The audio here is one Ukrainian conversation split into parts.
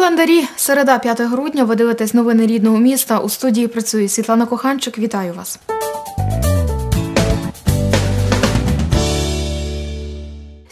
календарі середа 5 грудня. Ви дивитесь новини рідного міста. У студії працює Світлана Коханчик. Вітаю вас.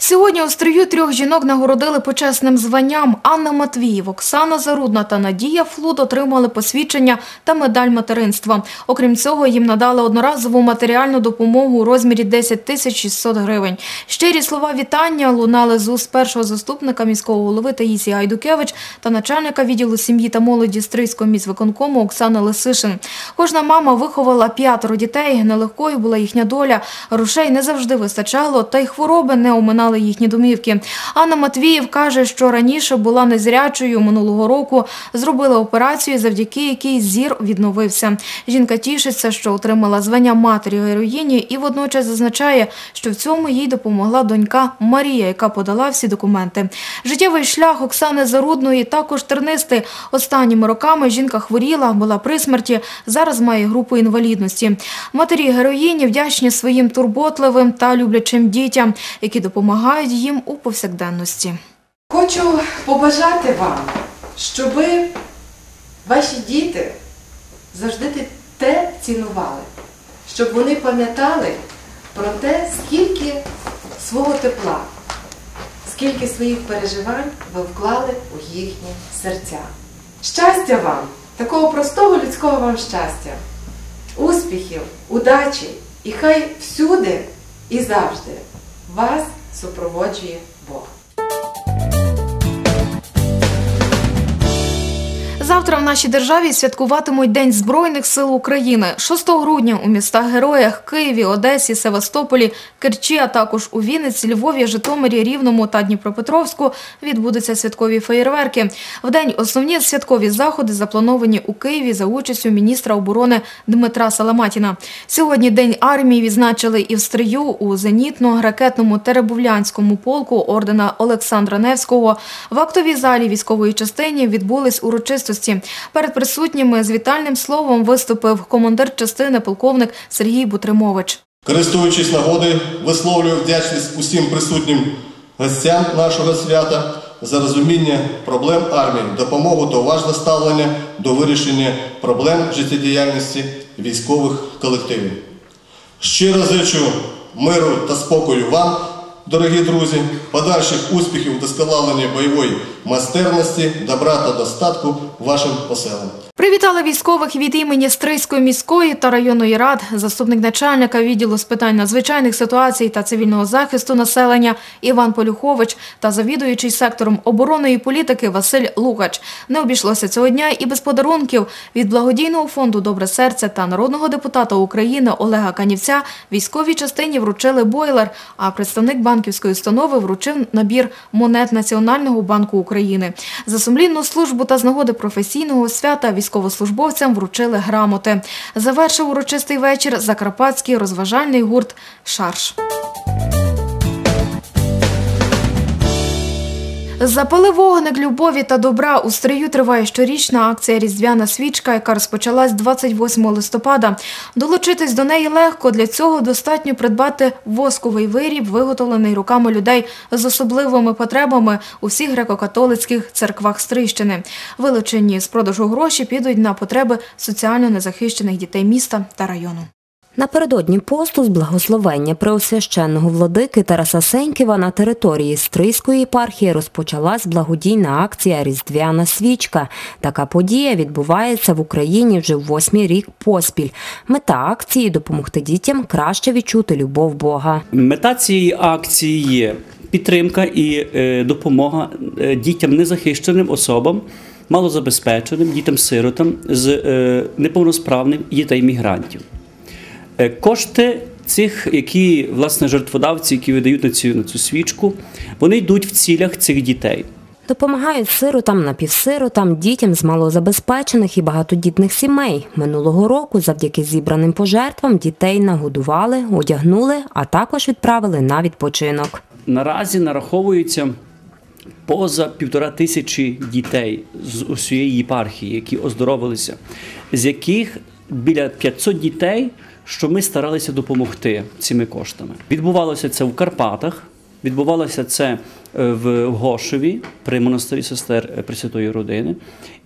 Сьогодні у стрію трьох жінок нагородили почесним званням. Анна Матвіїв, Оксана Зарудна та Надія Флуд отримали посвідчення та медаль материнства. Окрім цього, їм надали одноразову матеріальну допомогу у розмірі 10 тисяч 600 гривень. Щирі слова вітання лунали з уст першого заступника міського голови Таїсії Гайдукевич та начальника відділу сім'ї та молоді Стрийського міськвиконкому Оксани Лисишин. Кожна мама виховала п'ятеро дітей. Нелегкою була їхня доля. Грошей не завжди вистачало, та й хвороби не оминали їхні домівки. Анна Матвіїв каже, що раніше була незрячою минулого року. Зробила операцію, завдяки якій зір відновився. Жінка тішиться, що отримала звання матері героїні, і водночас зазначає, що в цьому їй допомогла донька Марія, яка подала всі документи. Життєвий шлях Оксани Зарудної також тернистий. Останніми роками жінка хворіла, була при смерті. Зараз має групу інвалідності. Матері героїні вдячні своїм турботливим та люблячим дітям, які допомагають їм у повсякденності. Хочу побажати вам, щоб ваші діти завжди те цінували, щоб вони пам'ятали про те, скільки свого тепла, скільки своїх переживань ви вклали у їхні серця. Щастя вам, такого простого людського вам щастя, успіхів, удачі, і хай всюди і завжди вас супроводжує Бог. Завтра в нашій державі святкуватимуть День Збройних сил України. 6 грудня у містах героях Києві, Одесі, Севастополі, Керчі, а також у Вінниці, Львові, Житомирі, Рівному та Дніпропетровську відбудуться святкові феєрверки. В день основні святкові заходи заплановані у Києві за участю міністра оборони Дмитра Саламатіна. Сьогодні День армії відзначили і в стрию у зенітно-ракетному Теребовлянському полку ордена Олександра Невського. В актовій залі військової частині відбулись урочистості. Перед присутніми з вітальним словом виступив командир частини полковник Сергій Бутримович. Користуючись нагодою, висловлюю вдячність усім присутнім гостям нашого свята за розуміння проблем армії, допомогу та уважне ставлення до вирішення проблем життєдіяльності військових колективів. Щиро зичу миру та спокою вам, дорогі друзі, подальших успіхів у бойової майстерності, добра та достатку вашим поселам. Привітали військових від імені Стрийської міської та районної рад, заступник начальника відділу з питань надзвичайних ситуацій та цивільного захисту населення Іван Полюхович та завідуючий сектором оборонної політики Василь Лугач. Не обійшлося цього дня і без подарунків від благодійного фонду Добре серце та народного депутата України Олега Канівця військовій частині вручили бойлер, а представник банківської установи вручив набір монет Національного банку України. За сумлінну службу та з нагоди професійного свята військовослужбовцям вручили грамоти. Завершив урочистий вечір закарпатський розважальний гурт Шарш. Запали вогник любові та добра. У стрию триває щорічна акція Різдвяна свічка, яка розпочалась 28 листопада. Долучитись до неї легко. Для цього достатньо придбати восковий виріб, виготовлений руками людей з особливими потребами у всіх греко-католицьких церквах Стрийщини. Вилучені з продажу гроші підуть на потреби соціально незахищених дітей міста та району. Напередодні посту з благословення преосвященного владики Тараса Сеньківа на території Стрийської єпархії розпочалась благодійна акція Різдвяна свічка. Така подія відбувається в Україні вже восьмий рік поспіль. Мета акції допомогти дітям краще відчути любов Бога. Мета цієї акції є підтримка і е, допомога е, дітям незахищеним особам, малозабезпеченим, дітям-сиротам з е, неповносправним дітей-мігрантів. Е, Кошти цих, які власне жертводавці, які видають на цю, на цю свічку, вони йдуть в цілях цих дітей. Допомагають сиротам, напівсиротам, дітям з малозабезпечених і багатодітних сімей. Минулого року завдяки зібраним пожертвам дітей нагодували, одягнули, а також відправили на відпочинок. Наразі нараховується поза півтора тисячі дітей з усієї єпархії, які оздоровилися, з яких біля 500 дітей, що ми старалися допомогти цими коштами. Відбувалося це в Карпатах, відбувалося це е, в Гошеві при монастирі сестер е, Пресвятої Родини.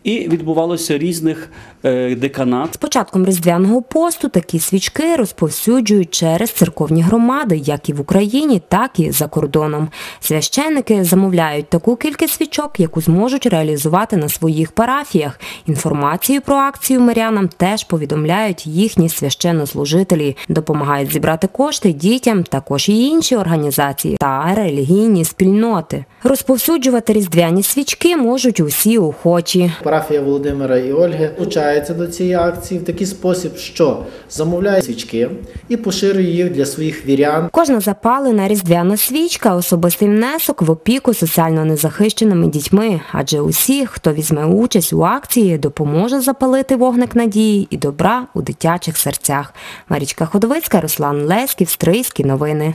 І відбувалося різних е, деканат. З початком різдвяного посту такі свічки розповсюджують через церковні громади, як і в Україні, так і за кордоном. Священники замовляють таку кількість свічок, яку зможуть реалізувати на своїх парафіях. Інформацію про акцію мирянам теж повідомляють їхні священнослужителі, допомагають зібрати кошти дітям, також і інші організації та релігійні спільноти. Розповсюджувати різдвяні свічки можуть усі охочі. Парафія Володимира і Ольги долучається до цієї акції в такий спосіб, що замовляє свічки і поширює їх для своїх вірян. Кожна запалена різдвяна свічка особистий внесок в опіку соціально незахищеними дітьми, адже усі, хто візьме участь у акції, допоможе запалити вогник надії і добра у дитячих серцях. Марічка Ходовицька, Руслан Леськів, Стрийські новини.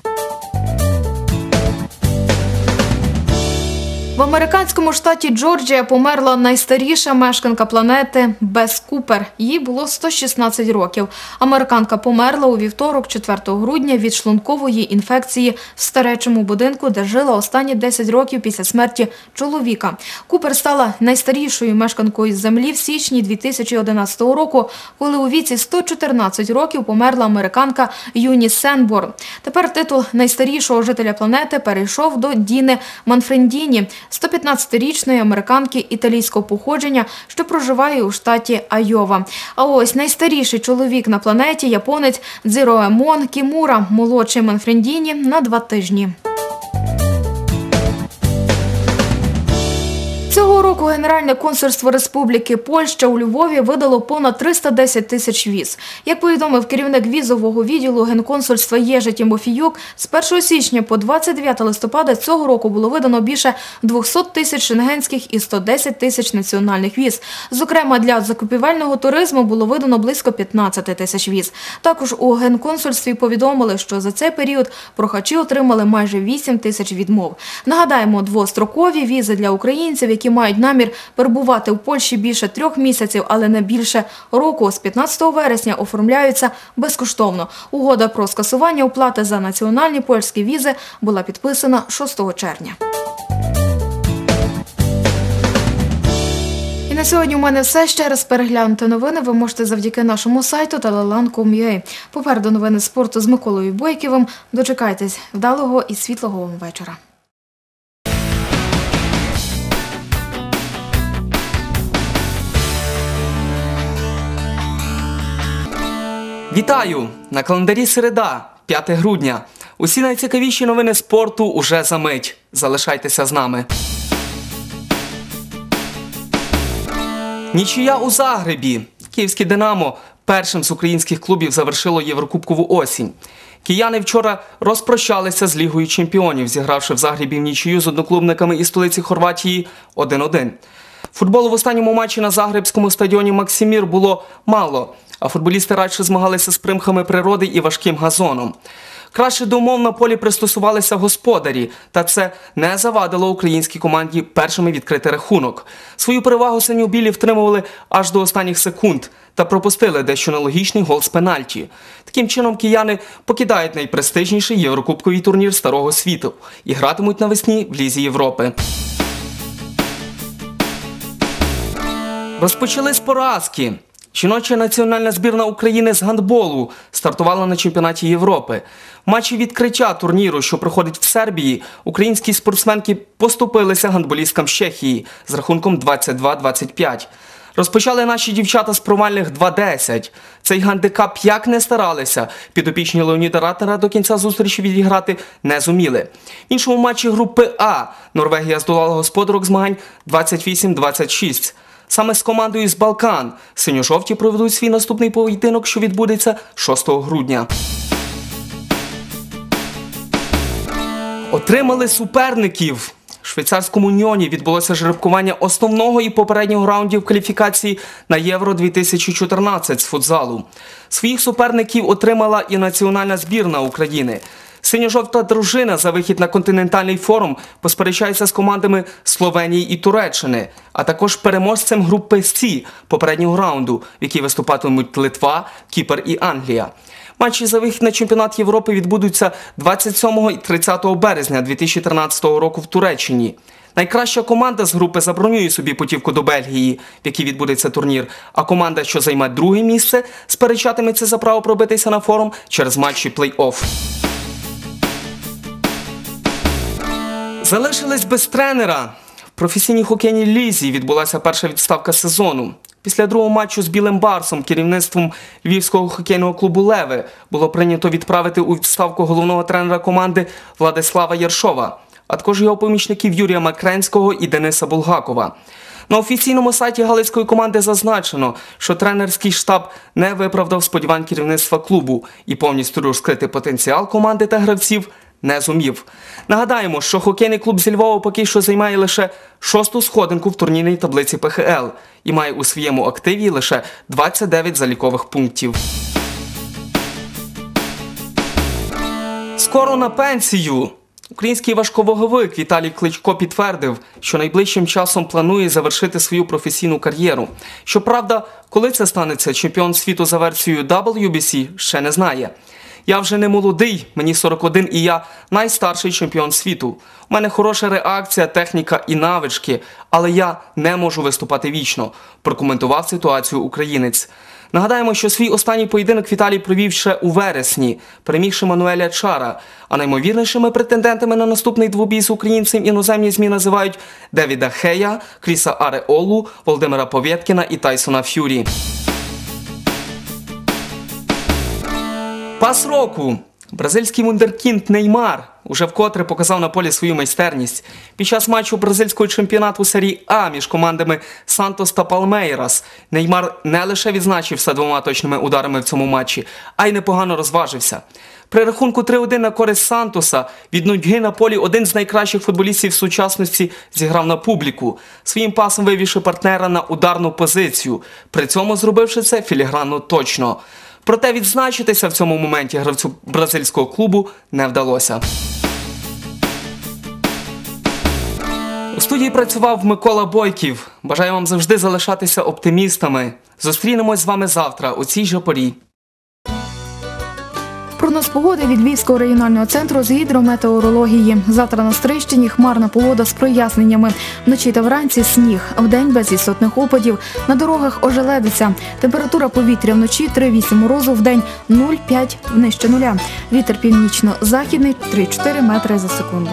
В американському штаті Джорджія померла найстаріша мешканка планети Бес Купер. Їй було 116 років. Американка померла у вівторок, 4 грудня, від шлункової інфекції в старечому будинку, де жила останні 10 років після смерті чоловіка. Купер стала найстарішою мешканкою землі в січні 2011 року, коли у віці 114 років померла американка Юні Сенборн. Тепер титул найстарішого жителя планети перейшов до Діни Манфрендіні, 115-річної американки італійського походження, що проживає у штаті Айова. А ось найстаріший чоловік на планеті японець Дзіроемон Кімура, молодший Манфрендіні на два тижні. Року Генеральне консульство Республіки Польща у Львові видало понад 310 тисяч віз. Як повідомив керівник візового відділу Генконсульства Єжи Тімофіюк, з 1 січня по 29 листопада цього року було видано більше 200 тисяч шенгенських і 110 тисяч національних віз. Зокрема, для закупівельного туризму було видано близько 15 тисяч віз. Також у Генконсульстві повідомили, що за цей період прохачі отримали майже 8 тисяч відмов. Нагадаємо, двострокові візи для українців, які мають намір перебувати в Польщі більше трьох місяців, але не більше року, з 15 вересня оформляються безкоштовно. Угода про скасування оплати за національні польські візи була підписана 6 червня. На сьогодні у мене все. Ще раз переглянути новини ви можете завдяки нашому сайту telelan.com.ua. Попереду новини спорту з Миколою Бойківим. Дочекайтесь вдалого і світлого вам вечора. Вітаю! На календарі середа, 5 грудня. Усі найцікавіші новини спорту уже за мить. Залишайтеся з нами. Нічия у Загребі. Київське Динамо першим з українських клубів завершило Єврокубкову осінь. Кияни вчора розпрощалися з Лігою чемпіонів, зігравши в Загребі в нічию з одноклубниками із столиці Хорватії 1-1. Футболу в останньому матчі на Загребському стадіоні Максимір було мало, а футболісти радше змагалися з примхами природи і важким газоном. Краще до умов на полі пристосувалися господарі, та це не завадило українській команді першими відкрити рахунок. Свою перевагу синьо-білі втримували аж до останніх секунд та пропустили дещо нелогічний гол з пенальті. Таким чином кияни покидають найпрестижніший єврокубковий турнір старого світу і гратимуть навесні в Лізі Європи. Розпочали з поразки. Жіноча національна збірна України з гандболу стартувала на чемпіонаті Європи. Матчі відкриття турніру, що проходить в Сербії, українські спортсменки поступилися гандболісткам з Чехії з рахунком 22-25. Розпочали наші дівчата з провальних 2-10. Цей гандикап як не старалися. Підопічні Леоніда Ратнера до кінця зустрічі відіграти не зуміли. В іншому матчі групи А Норвегія здолала господарок змагань 28-26. Саме з командою з Балкан синьо-жовті проведуть свій наступний поєдинок, що відбудеться 6 грудня. Отримали суперників. Швейцарському Ньоні відбулося жеребкування основного і попереднього раундів кваліфікації на Євро 2014 з футзалу. Своїх суперників отримала і національна збірна України. Синьо-жовта дружина за вихід на континентальний форум посперечається з командами Словенії і Туреччини, а також переможцем групи С попереднього раунду, в якій виступатимуть Литва, Кіпр і Англія. Матчі за вихід на чемпіонат Європи відбудуться 27 і 30 березня 2013 року в Туреччині. Найкраща команда з групи забронює собі путівку до Бельгії, в якій відбудеться турнір. А команда, що займе друге місце, сперечатиметься за право пробитися на форум через матчі плей-офф. Залишились без тренера. В професійній хокейній лізі відбулася перша відставка сезону. Після другого матчу з Білим Барсом керівництвом Львівського хокейного клубу Леви було прийнято відправити у відставку головного тренера команди Владислава Єршова, а також його помічників Юрія Макренського і Дениса Булгакова. На офіційному сайті галицької команди зазначено, що тренерський штаб не виправдав сподівань керівництва клубу і повністю розкрити потенціал команди та гравців не зумів. Нагадаємо, що хокейний клуб зі Львова поки що займає лише шосту сходинку в турнірній таблиці ПХЛ і має у своєму активі лише 29 залікових пунктів. Скоро на пенсію. Український важковаговик Віталій Кличко підтвердив, що найближчим часом планує завершити свою професійну кар'єру. Щоправда, коли це станеться, чемпіон світу за версією WBC ще не знає. Я вже не молодий, мені 41 і я найстарший чемпіон світу. У мене хороша реакція, техніка і навички, але я не можу виступати вічно, прокоментував ситуацію українець. Нагадаємо, що свій останній поєдинок Віталій провів ще у вересні, перемігши Мануеля Чара. А наймовірнішими претендентами на наступний двобій з українцем іноземні змі називають Девіда Хея, Кріса Ареолу, Володимира Повєткіна і Тайсона Ф'юрі. Пас року. Бразильський вундеркінд Неймар уже вкотре показав на полі свою майстерність. Під час матчу бразильського чемпіонату серії А між командами Сантос та Палмейрас Неймар не лише відзначився двома точними ударами в цьому матчі, а й непогано розважився. При рахунку 3-1 на користь Сантоса від нудьги на полі один з найкращих футболістів сучасності зіграв на публіку, своїм пасом вивівши партнера на ударну позицію, при цьому зробивши це філігранно точно. Проте відзначитися в цьому моменті гравцю бразильського клубу не вдалося. У студії працював Микола Бойків. Бажаю вам завжди залишатися оптимістами. Зустрінемось з вами завтра у цій же порі. Прогноз погоди від Львівського регіонального центру з гідрометеорології. Завтра на Стрищині хмарна погода з проясненнями. Вночі та вранці сніг, вдень без істотних опадів. На дорогах ожеледиться. Температура повітря вночі 3,8 морозу, вдень 0,5 нижче нуля. Вітер північно-західний 3-4 метри за секунду.